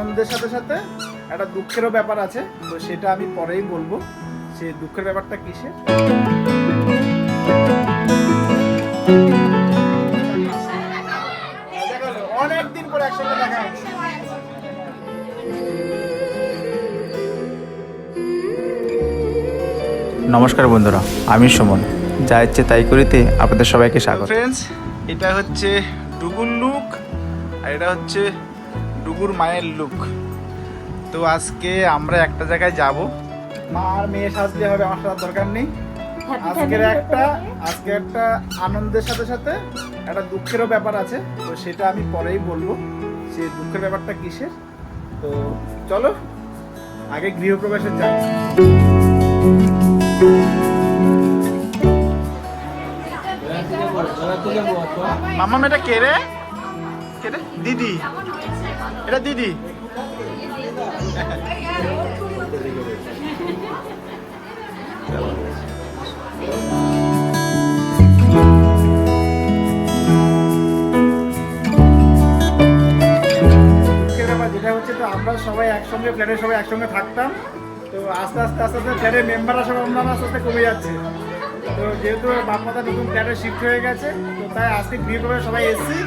আনন্দের সাথে সাথে একটা দুঃখেরও ব্যাপার আছে তো সেটা আমি পরেই বলব। সেই দুঃখের ব্যাপারটা কিসে অনেক দিন পরে একসঙ্গে দেখা হচ্ছে নমস্কার বন্ধুরা আমি সুমন। যা ইচ্ছে তাই করিতে আপনাদের সবাইকে স্বাগত। ফ্রেন্ডস এটা হচ্ছে ডুগুর লুক আর এটা হচ্ছে ডুগুর মায়ের লুক তো আজকে আমরা একটা জায়গায় যাব। মা আর মেয়ে সাজতে হবে আমার সাথে দরকার নেই। আজকের একটা আজকে একটা আনন্দের সাথে সাথে একটা দুঃখেরও ব্যাপার আছে। তো সেটা আমি পরেই বলব সেই দুঃখের ব্যাপারটা কিসের। তো চলো আগে গৃহপ্রবেশের যাই। মামা এটা কে রে? কে রে? দিদি। এটা দিদি। যেটা হচ্ছে তো আমরা সবাই একসঙ্গে ফ্ল্যাটে সবাই একসঙ্গে থাকতাম। তো আস্তে আস্তে আস্তে আস্তে ফ্ল্যাটের মেম্বাররা সব আমরা আস্তে আস্তে কমে যাচ্ছে। তো যেহেতু বাপমাতা নতুন ফ্ল্যাটে শিফট হয়ে গেছে, তো তাই আজকে গৃহপ্রবেশ সবাই এসেছি।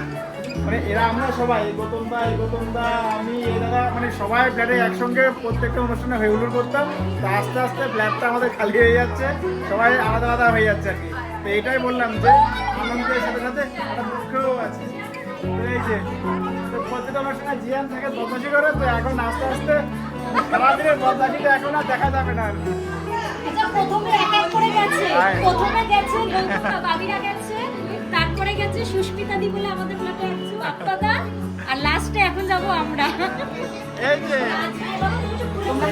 মানে এরা আমরা সবাই গৌতম দা এই গৌতম দা আমি এই দাদা মানে সবাই ফ্ল্যাটে একসঙ্গে প্রত্যেকটা অনুষ্ঠানে হুল্লোড় করতাম। তো আস্তে আস্তে ফ্ল্যাটটা আমাদের খালি হয়ে যাচ্ছে সবাই আলাদা আলাদা হয়ে যাচ্ছে। আর কি তো এটাই বললাম যে আনন্দের সাথে সাথে দুঃখও আছে। এই যে তো প্রত্যেকটা অনুষ্ঠানে জিয়ান থাকে বদমাশি করে তো এখন আস্তে আস্তে সারাদিনের বদমাশিটা এখন আর দেখা যাবে না আর কি। আচ্ছা প্রথমে এক এক করে গেছে। হ্যাঁ। প্রথমে গেছে বাবিরা গেছে তারপরে গেছে সুস্মিতা দি বলে আমাদের ফ্ল্যাটে আছে আর লাস্টে এখন যাব আমরা এই যে তোমরা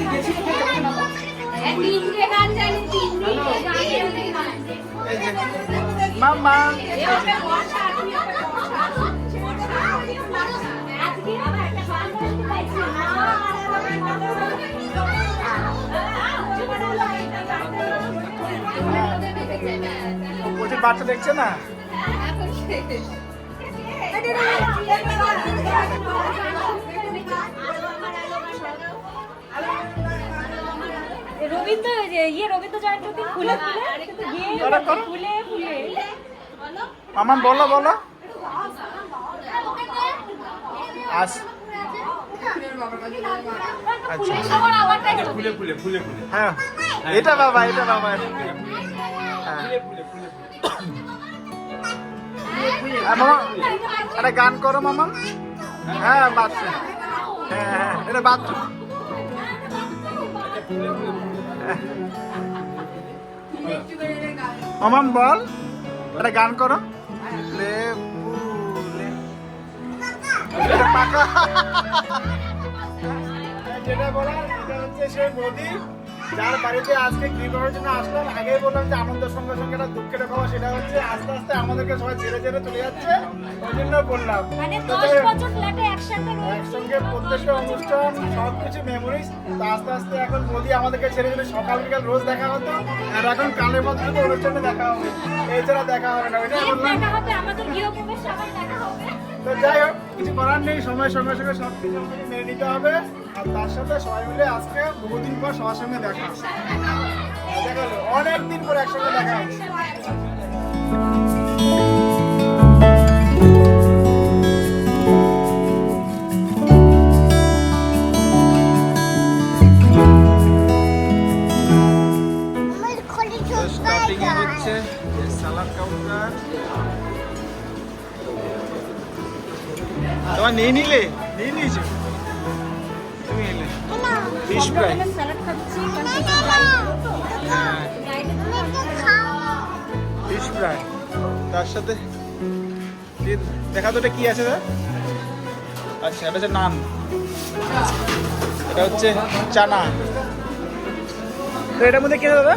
তিনটে গান জানি তিনটে গান মামা বাচ্চা দেখছে না রবীন্দ্র ইয়ে রবীন্দ্র ফুলে ফুলে। ফুলে ফুলে মামা বলো বলো। আস আচ্ছা। হ্যাঁ। এটা বাবা এটা বাবা। হ্যাঁ, মামা একটা গান করো মামা। হ্যাঁ বাথরুম হ্যাঁ হ্যাঁ এটা বাথরুম মামাম বল। একটা গান করো। লে ফুলে এটা পাকা। যেটা এটা হচ্ছে সেই মোদি যার বাড়িতে আজকে গৃহপ্রবেশের জন্য আসলাম আগেই বললাম যে আনন্দের সঙ্গে সঙ্গে একটা দুঃখের খবর সেটা হচ্ছে আস্তে আস্তে আমাদেরকে সবাই ছেড়ে ছেড়ে চলে যাচ্ছে ওই জন্য বললাম। মানে তো একসঙ্গে প্রত্যেকটা অনুষ্ঠান সব কিছু মেমোরিজ তো আস্তে আস্তে এখন মোদি আমাদেরকে ছেড়ে দিলে সকাল বিকাল রোজ দেখা হতো আর এখন কালের মধ্যে শুধু অনুষ্ঠানে দেখা হবে এছাড়া দেখা হবে না ওইটাই বললাম। আমাদের গৃহপ্রবেশ আবার দেখা হবে। তো যাই হোক কিছু করার নেই সময়ের সঙ্গে সঙ্গে সব কিছু মেনে নিতে হবে। আর তার সাথে সবাই মিলে আজকে বহুদিন পর সবার সঙ্গে দেখা দেখা হলো। অনেক দিন পর একসঙ্গে দেখা হচ্ছে হচ্ছে সালাদ কাউন্টার। তোমার নিয়ে নিলে? নিয়ে নিয়েছো তুমি নিলে ফিশ ফ্রাই হ্যাঁ ফিশ ফ্রাই তার সাথে দেখা তো এটা কি আছে দাদা? আচ্ছা এটা হচ্ছে নান। এটা হচ্ছে চানা। তো এটার মধ্যে কি দাদা?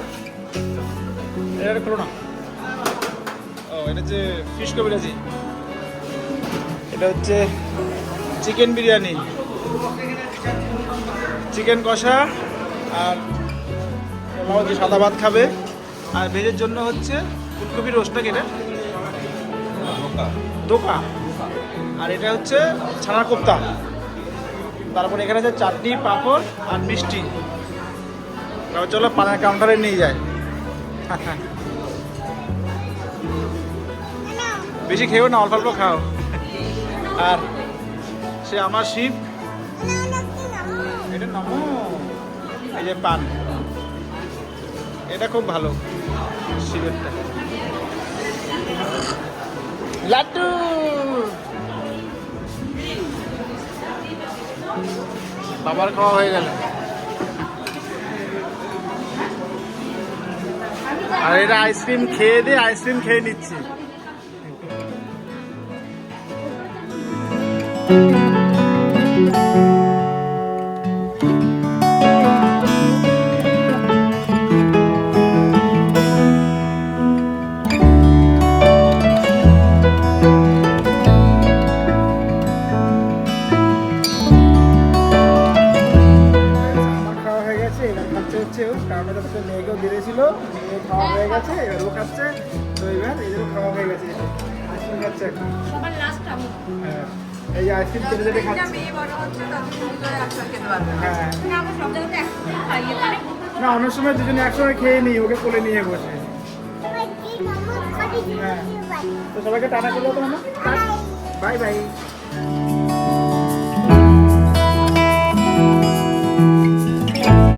এটা খুলো না। ও এটা হচ্ছে ফিশ কবিরাজি এটা হচ্ছে চিকেন বিরিয়ানি। চিকেন কষা আর হচ্ছে সাদা ভাত খাবে। আর ভেজের জন্য হচ্ছে ফুলকপির রোস্টটা কেটে। দোকা আর এটা হচ্ছে ছানা কোপ্তা। তারপর এখানে আছে চাটনি পাঁপড় আর মিষ্টি। এবার চলো পানের কাউন্টারে নিয়ে যায় বেশি খেয়েও না অল্প অল্প খাও। আর সে আমার শিব। এটা নমো এই যে পান। এটা খুব ভালো, শিবেরটা। লাড্ডু! বাবার খাওয়া হয়ে গেল। আর এটা আইসক্রিম খেয়ে দিয়ে আইসক্রিম খেয়ে নিচ্ছি। মেয়েকেও দিয়েছিল মেয়ে খাওয়া হয়ে গেছে এবার ও খাচ্ছে তো এবার এদেরও খাওয়া হয়ে গেছে। আইসক্রিম খাচ্ছে এখন। সবার লাস্ট আমি। হ্যাঁ। এই যে আইসক্রিম চেটে যেতে খাচ্ছে হ্যাঁ। না না অনেক সময় দুজনে একসঙ্গে খেয়ে নিই ওকে কোলে নিয়ে বসে। হ্যাঁ। তো সবাইকে টানা করল তো বাই বাই।